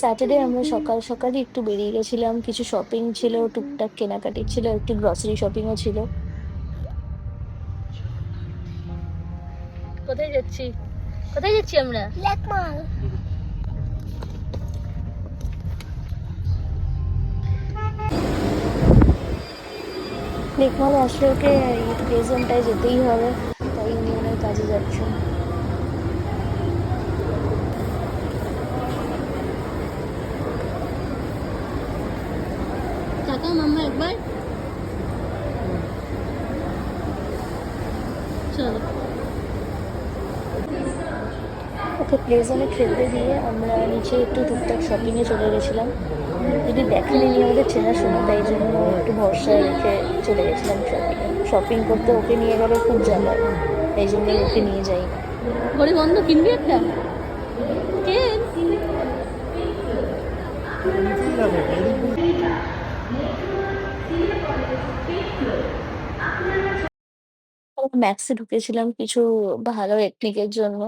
Saturday আমরা সকাল সকালই একটু বেরিয়ে গেছিলাম কিছু শপিং ছিল টুকটাক কেনাকাটি ছিল একটু গ্রসারি শপিংও ছিল। কোথায় যাচ্ছি? কোথায় যাচ্ছি আমরা? লেকমাল লেকমলে আসলে ওকে প্রেজেন্টটায় যেতেই হবে। ওকে প্লেজনে খেলতে দিয়ে আমরা নিচে একটু টুকটাক শপিংয়ে চলে গেছিলাম। যদি দেখেনি নি আমাদের চেনা চেনাশোনা তাই জন্য একটু ভরসায় রেখে চলে গেছিলাম শপিংয়ে শপিং করতে ওকে নিয়ে গেলে খুব জ্বালা তাই জন্য ওকে নিয়ে যাই ঘরে বন্ধ কিনবি একটা? ম্যাক্সে ঢুকেছিলাম কিছু ভালো এথনিকের জন্য।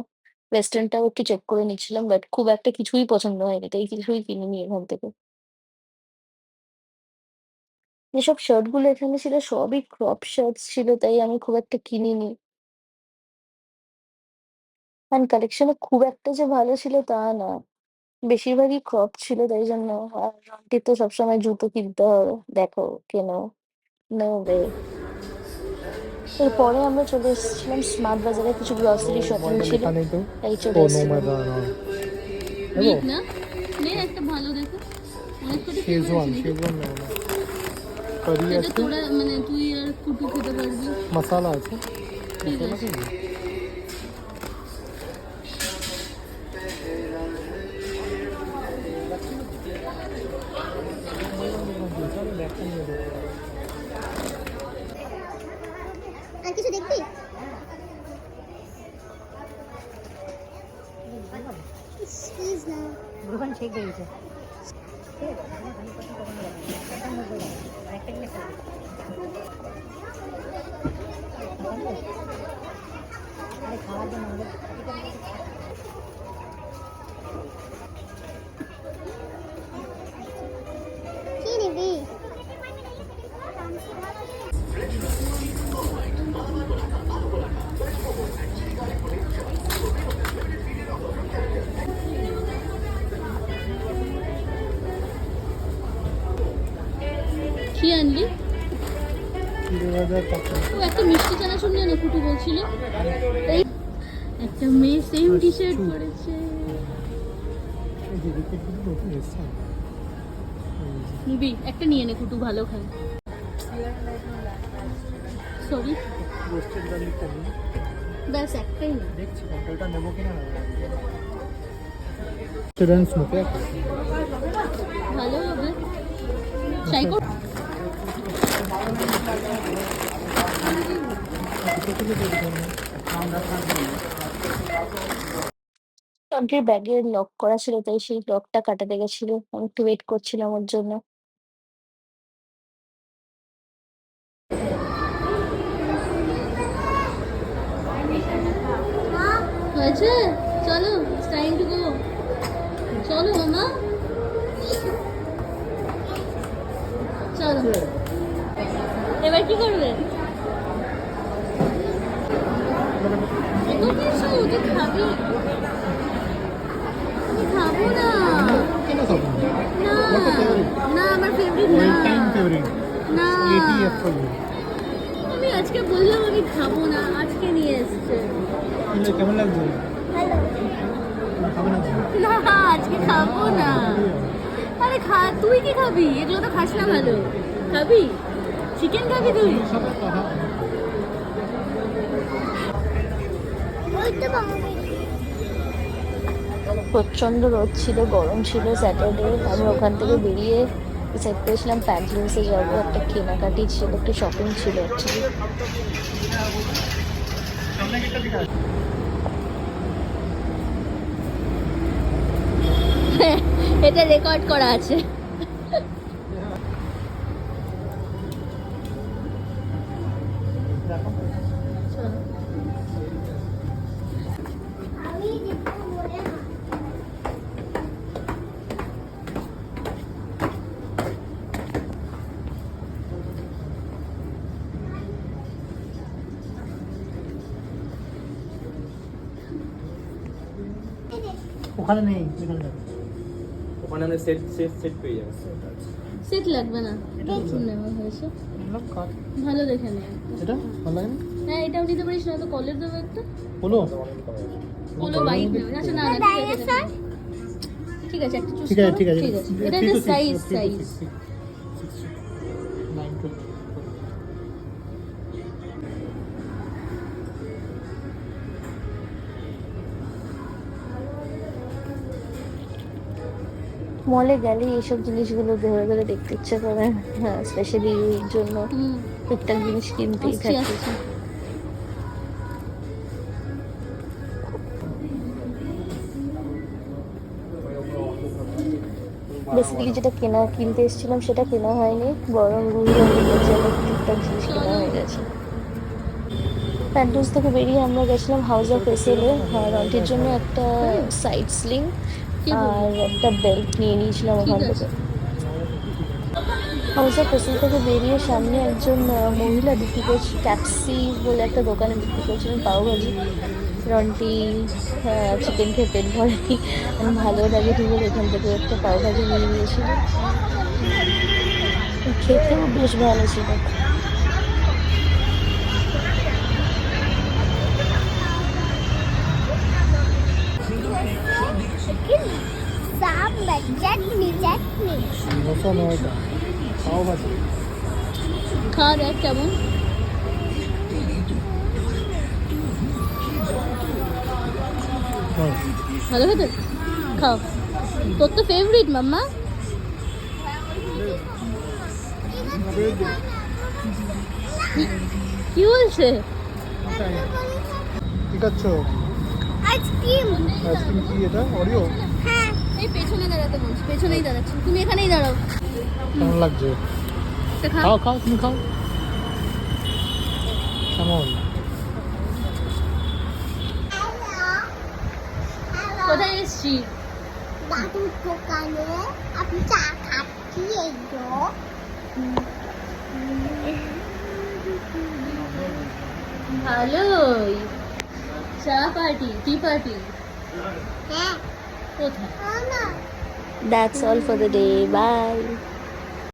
ওয়েস্টার্নটাও একটু চেক করে নিচ্ছিলাম বাট খুব একটা কিছুই পছন্দ হয়নি, তাই কিছুই কিনিনি এখান থেকে। যেসব শার্টগুলো এখানে ছিল, সবই ক্রপ শার্টস ছিল, তাই আমি খুব একটা কিনিনি। অ্যান্ড কালেকশনে খুব একটা যে ভালো ছিল তা না। বেশিরভাগই ক্রপ ছিল, তাই জন্য আর আন্টির তো সবসময় জুতো কিনতে হবে দেখো, কেন নো ওয়ে এরপরে আমরা চলে এসেছিলাম স্মার্ট বাজারে কিছু গ্রসারি শপিং ছিল। তাই চলে এসেছিলাম। মাই গড বিগ না নে একটা ভালো দেখো। শেজওয়ান শেজওয়ান না কারি আছে তোরা মানে তুই আর কুটু খেতে পারবি। মশলা আছে। ঠিক আছে খাবি? আর কিছু দেখবি প্লিজ না গ্রহণ শেখ বেরিয়েছে খাওয়ার জন্য কি আনলি? ও একটা মিষ্টি চানা শুনলে না কুটু বলছিল। এই একটা মেয়ে সেম টি শার্ট পরেছে। নিবি একটা নিয়ে নে কুটু ভালো খায়। সরি ব্যাস একটাই না। দেখছি কন্ট্রোলটা নেব কিনা? স্টুডেন্টস মুখে ভালো হবে। ট্রাই কর। ট্রাঙ্কের ব্যাগে লক করা ছিল, তাই সেই লকটা কাটাতে গেছিল। আমি একটু ওয়েট করছিলাম ওর জন্য। হয়েছে? চলো টাইম টু গো চলো, মামা। চলো। তুই খাবি? আমি খাব না। কেন খাব? না আমার ফেভারিট না টাইম ফেভারিট না। এটিএফ ফর আমি আজকে বললাম আমি খাব না আজকে নিয়ে এসছে। কেমন লাগছে? না আজকে খাব না। আরে খা তুই কি খাবি? এগুলো তো খাস না ভালো। খাবি? চিকেন খাবি তুই? প্রচণ্ড রোদ ছিল, গরম ছিল স্যাটারডে আমি ওখান থেকে বেরিয়ে ডিসাইড করেছিলাম প্যান্টলুন্সে যাব। একটা কেনাকাটি ছিল, একটু শপিং ছিল অ্যাকচুয়ালি এটা রেকর্ড করা আছে। ওখানে নেই এখানে যাবে ওখানে আমরা সেট সেট সেট পেয়ে যাব সেট লাগবে না প্রথম নেওয়া হয়েছে ভালো দেখে নে এটা ভালো লাগে না হ্যাঁ এটাও নিতে পারিস না তো কলের দেবো একটা হলো ওলো হোয়াইট নেবে আচ্ছা না না ঠিক আছে ঠিক আছে একটা চুজ ঠিক আছে ঠিক আছে এটা সাইজ সাইজ মলে গেলে এইসব জিনিসগুলো ধরে ধরে দেখতে ইচ্ছে করে। হ্যাঁ স্পেশালি এর জন্য প্রত্যেক জিনিস কিনতেই থাকি। বেসিক্যালি যেটা কেনা কিনতে এসেছিলাম সেটা কেনা হয়নি। বরং রুই টুকটাক জিনিস কেনা হয়ে গেছে। প্যান্টুস থেকে বেরিয়ে আমরা গেছিলাম হাউস অফ এসেলে রন্টির জন্য একটা সাইড স্লিং আর একটা বেল্ট নিয়ে নিয়েছিলাম ওখান থেকে। হাউস এসেল থেকে বেরিয়ে সামনে একজন মহিলা বিক্রি করছে ট্যাক্সি বলে একটা দোকানে বিক্রি করছিলেন পাওভাজি রন্টি চিকেন খেয়ে পেট ভরেনি আমি ভালো লাগে বলে এখান থেকে একটা পাওভাজি নিয়ে নিয়েছিল খেতেও বেশ ভালো ছিল। Sambar, chutney, chutney. নশো নয়টা পাও ভাজি খাওয়া দেখ কেমন? ভালো খেতে? খাও। তোর তো ফেভারিট মাম্মা। কি বলছে? কি খাচ্ছ? Cream. আইসক্রিম কি এটা? অরিও হ্যাঁ। এই পেছনে দাঁড়াতে বলছি পেছনেই দাঁড়াচ্ছি। তুমি এখানেই দাঁড়াও। কেমন লাগছে? খাও। খাও তুমি খাও। কেমন? কোথায় এসছি? দাদুর দোকানে আপনি চা খাচ্ছি এই ভালোই। চা পার্টি টি পার্টি হ্যাঁ কোথায় না That's all for the day. Bye.